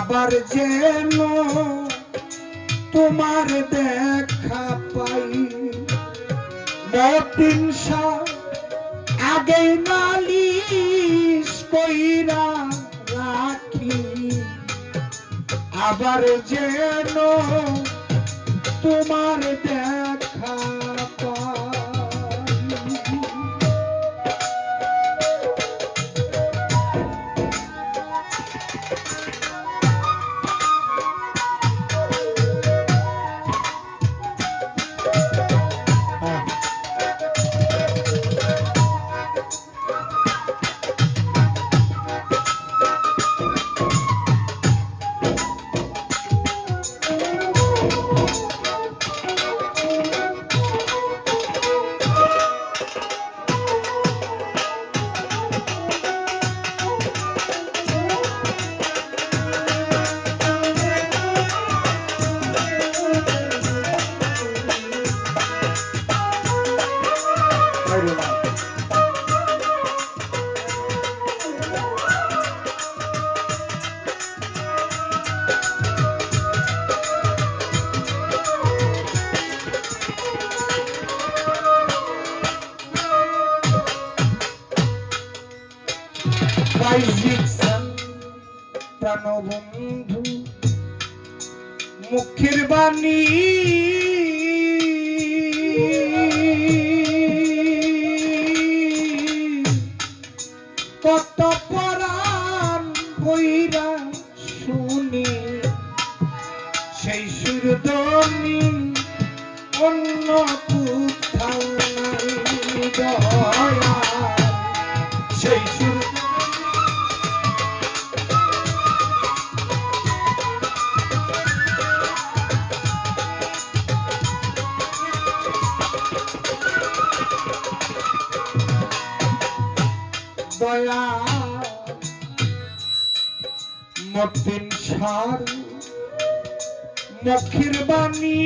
আবার যেন তোমার দেখা পাই। মতিন আগে নালিশ কইরা রাখি। আবার যেন তোমার দেখা প্রাণবন্ধু মুখের বাণী দয়া মতিন সার মক্ষের বাণী।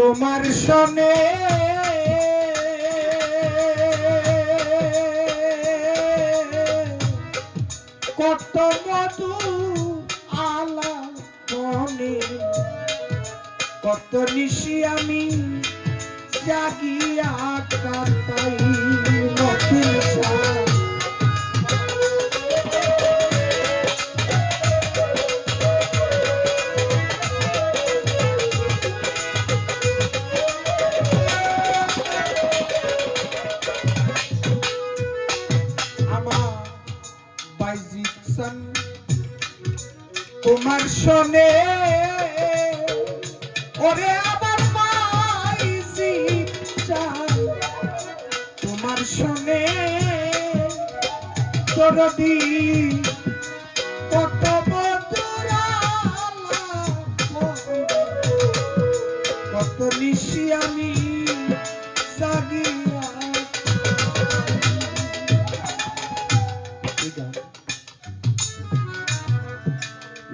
তোমার সনে কত মধু আলা কত নিশি আমি জাগিয়া কাটাই নতুন সাজ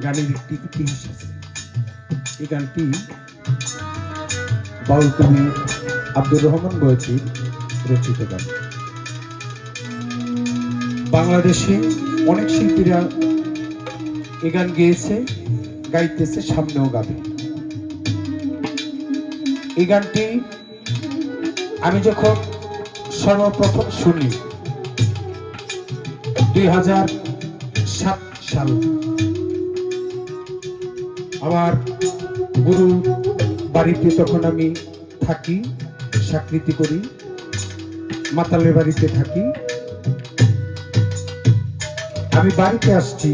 গানের একটি ইতিহাস আছে। এই গানটি বাউল কবি আব্দুর রহমান বয়তির রচিত গান। বাংলাদেশে অনেক শিল্পীরা এই গান গেয়েছে, গাইতেছে, সামনেও গাবে। এই গানটি আমি যখন সর্বপ্রথম শুনি, দুই হাজার সাত সাল, আমার গুরু বাড়িতে তখন আমি থাকি চাকরিতি করি, মাতালের বাড়িতে থাকি। আমি বাড়িতে আসছি,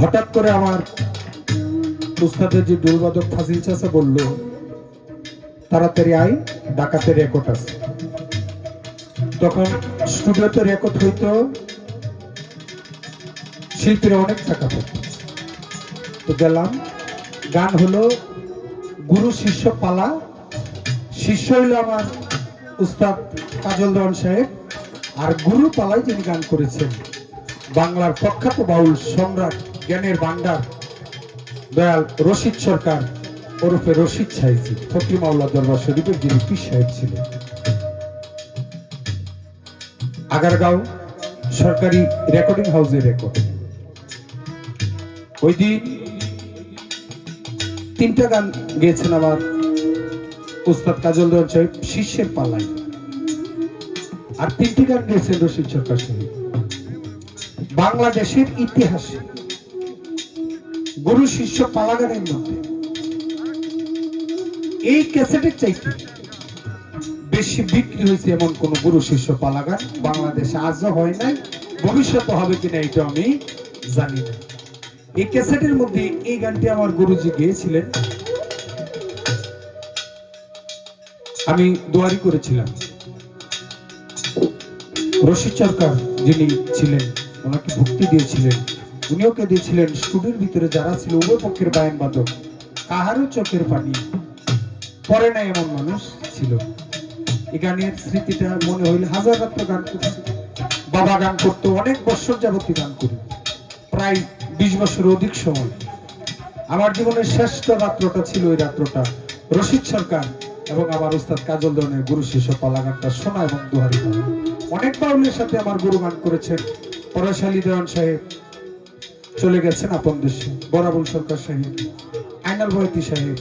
হঠাৎ করে আমার উস্তাদের যে দুর্বাদক ফাজিল চাষা বলল, তাড়াতাড়ি আই ডাকাতে রেকর্ড আছে। তখন স্টুডিওতে রেকর্ড হইতো, শিল্পীরা অনেক টাকা পেত তো গেলাম, গান হলো, গুরু শিষ্য পালা, শিষ্য হইল আমার উস্তাদ কাজল দেওয়ান সাহেব, আর গুরু পালাই যিনি গান করেছেন, বাংলার প্রখ্যাত বাউল সম্রাট জ্ঞানের ভান্ডার দয়াল রশিদ সরকার ওরফে রশিদ ফকরি মাওলা দরবার শরীফের যিনি পীর সাহেব ছিলেন। আগারগাঁও সরকারি রেকর্ডিং হাউসে রেকর্ড। ওই দিন তিনটা গান গেয়েছেন আমার উস্তাদ কাজল দেওয়ান সাহেব শিষ্যের পাল্লাই আর তিনটি গান গেয়েছেন রশিদ সরকার সাহেব। বাংলাদেশের ইতিহাসে গুরু শিষ্য পালাগানের মধ্যে। এই ক্যাসেটের চাইতে বেশি বিক্রি হয়েছে এমন কোন গুরু শিষ্য পালাগান বাংলাদেশে আজও হয় নাই, ভবিষ্যতে হবে কিনা এটা আমি জানি না। এই ক্যাসেটের মধ্যে এই গানটি আমার গুরুজি গেয়েছিলেন। আমি দোয়ারি করেছিলাম। রশিদ সরকার যিনি ছিলেন, ওনাকে ভক্তি দিয়েছিলেন। উনিও দিয়েছিলেন স্টুডিওর ভিতরে যারা ছিল উভয় পক্ষের বায়ন বাদক, কাহারও চোখের পানি পরে না এমন মানুষ ছিল। এই গানের স্মৃতিটা মনে হইলে হাজার রাত্র গান করছে। বাবা গান করতো, অনেক বছর যাবতীয় গান করি। প্রায় বিশ বছর অধিক সময়। আমার জীবনের শ্রেষ্ঠ রাত্রটা ছিল ওই রাত্রটা। রশিদ সরকার এবং আমার উস্তাদ কাজল দনের গুরু শিষ্য পালা গানটা শোনা এবং দুহারি। অনেক বাউলের সাথে আমার গুরু গান করেছেন। পরাশালী দেওয়ান সাহেব চলে গেছেন আপন দেশে। বরাবুল সরকার সাহেব, আইনাল বয়তি সাহেব,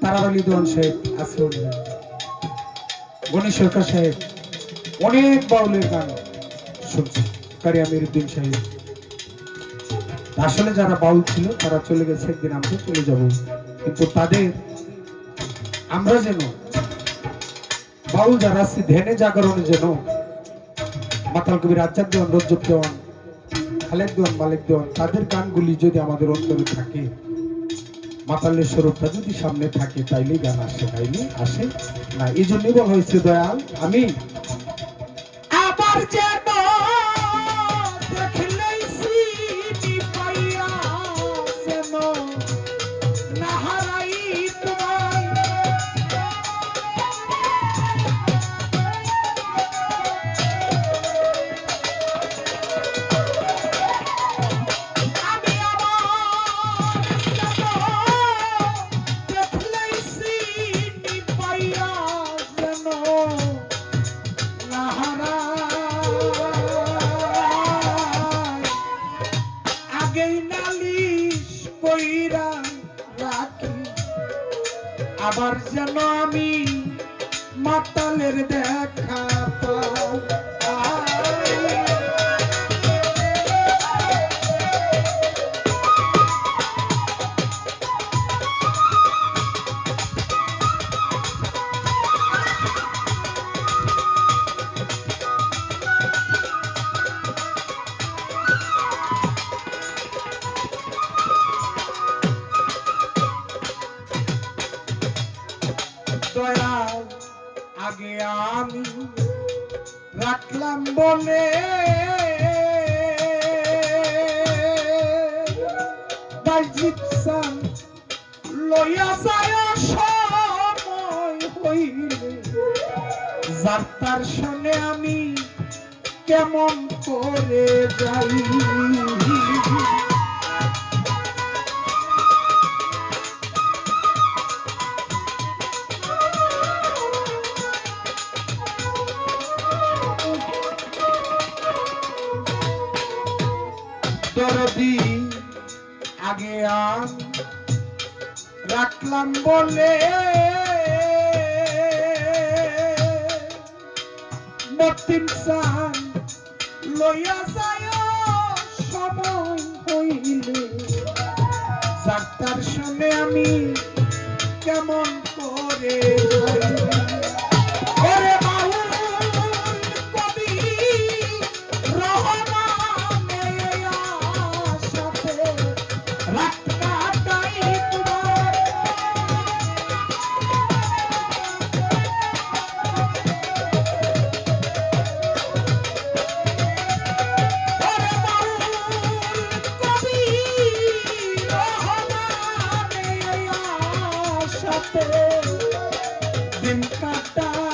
তারার আলী দেওয়ান সাহেব, আছে গণেশ সরকার সাহেব, অনেক বাউলের গান শুনছি। কারি আমির উদ্দিন সাহেব। আসলে যারা বাউল ছিল, তারা চলে গেছে, একদিন আমরা চলে যাব। কিন্তু তাদের, আমরা যেন বাউল যারা আছে, ধ্যানে জাগরণে যেন মাতাল কবির দেওয়ান, রজ্জব দেওয়ান খালেদ মালেকদন মালিক তাদের গানগুলি যদি আমাদের অন্তরে থাকে, মাতালের স্বরূপটা যদি সামনে থাকে তাইলে গান আসে তাইলে আসে। না, এই জন্যই বলা হয়েছে, দয়াল, আমি। আবার অটলের দেখা Doiado. পাই আমি রাখলাম সান লইয়া যায় সময় হইলে যাত্রার শুনে আমি কেমন করে যাই? দরদি আগে রাখলাম বলে সান লইয়া সময় হইলে। শুনে আমি কেমন করে আশাতে দিন কাটাই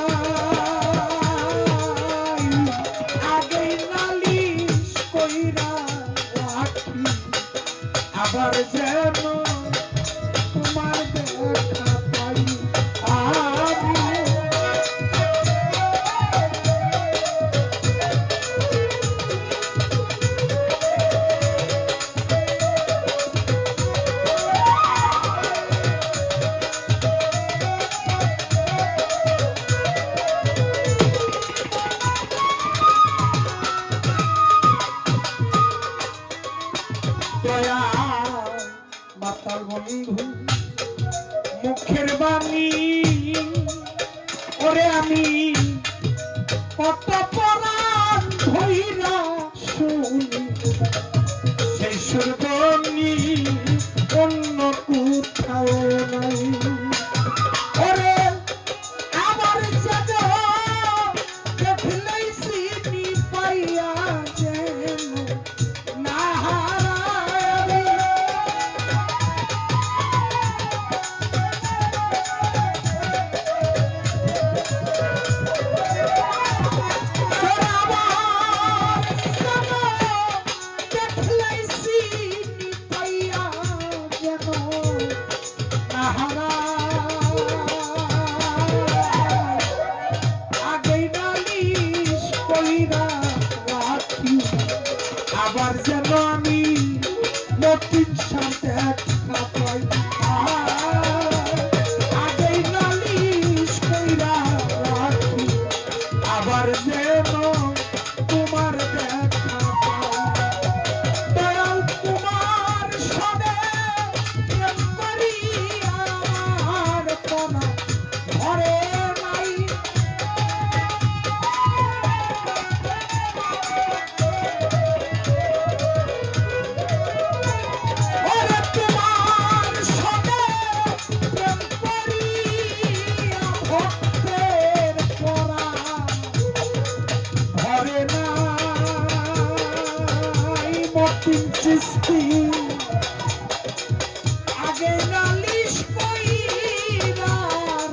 আগে নালিশ কইরা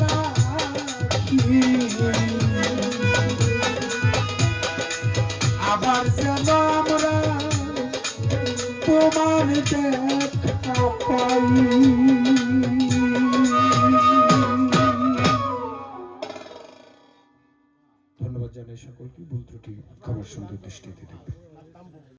রাখি। আবার যেন আমরা তোমার দেখা পাই। ধন্যবাদ জানাই সকলকে ভুল ত্রুটি খাবার সুন্দর দৃষ্টিতে দেখবেন।